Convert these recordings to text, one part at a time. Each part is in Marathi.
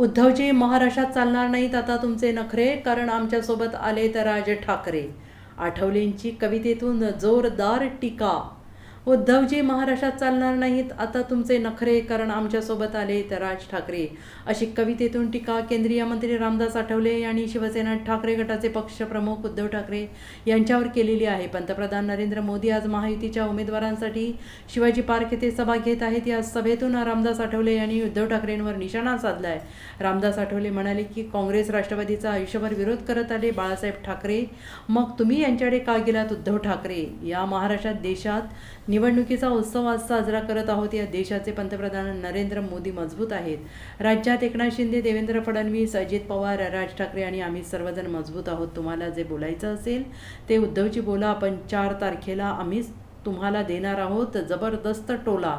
उद्धवजी महाराष्ट्रात चालणार नाहीत आता तुमचे नखरे कारण आमच्यासोबत आले तर राज ठाकरे. आठवलेंची कवितेतून जोरदार टीका. उद्धवजी महाराष्ट्रात चालणार नाहीत. आता तुमचे नखरे कारण आमच्यासोबत आले तर राज ठाकरे. अशी कवितेतून टीका केंद्रीय मंत्री रामदास आठवले यांनी शिवसेना ठाकरे गटाचे पक्षप्रमुख उद्धव ठाकरे यांच्यावर केलेली आहे. पंतप्रधान नरेंद्र मोदी आज महायुतीच्या उमेदवारांसाठी शिवाजी पार्क येथे सभा घेत आहेत. या सभेतून रामदास आठवले यांनी उद्धव ठाकरेंवर निशाणा साधलाय. रामदास आठवले म्हणाले की काँग्रेस राष्ट्रवादीचा आयुष्यभर विरोध करत आले. बाळासाहेब ठाकरे मग तुम्ही यांच्याकडे का गेलात उद्धव ठाकरे? या महाराष्ट्रात देशात निवडणुकीचा उत्सव आज साजरा करत आहोत. या देशाचे पंतप्रधान नरेंद्र मोदी मजबूत आहेत. राज्यात एकनाथ शिंदे देवेंद्र फडणवीस अजित पवार राज ठाकरे आणि आम्ही सर्वजण मजबूत आहोत. तुम्हाला जे बोलायचं असेल ते उद्धवजी बोला. आपण चार तारखेला आम्हीच तुम्हाला देणार आहोत. जबरदस्त टोला.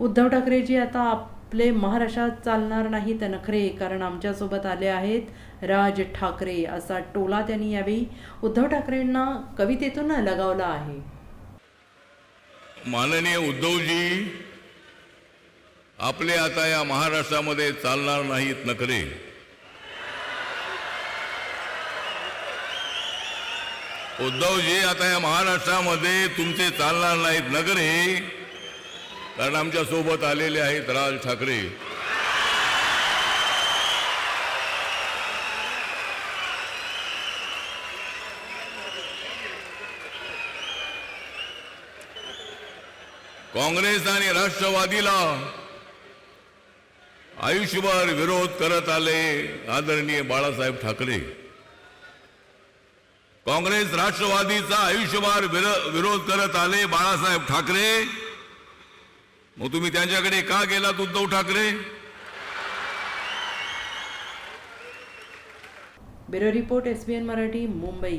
उद्धव ठाकरेजी आता आपले महाराष्ट्रात चालणार नाहीत नखरे कारण आमच्यासोबत आले आहेत राज ठाकरे. असा टोला त्यांनी यावेळी उद्धव ठाकरेंना कवितेतून लगावला आहे. माननीय उद्धवजी आपले आता या महाराष्ट्रामध्ये चालणार नाहीत नखरे. उद्धवजी आता या महाराष्ट्रामध्ये तुमचे चालणार नाहीत नखरे कारण आमच्यासोबत आलेले आहेत राज ठाकरे. काँग्रेस आणि राष्ट्रवादीला आयुष्यभर विरोध करत आले आदरणीय बाळासाहेब ठाकरे. काँग्रेस राष्ट्रवादीचा आयुष्यभर विरोध करत आले बाळासाहेब ठाकरे. मग तुम्ही त्यांच्याकडे का गेलात Uddhav Thackeray? Bureau report S B N Marathi Mumbai.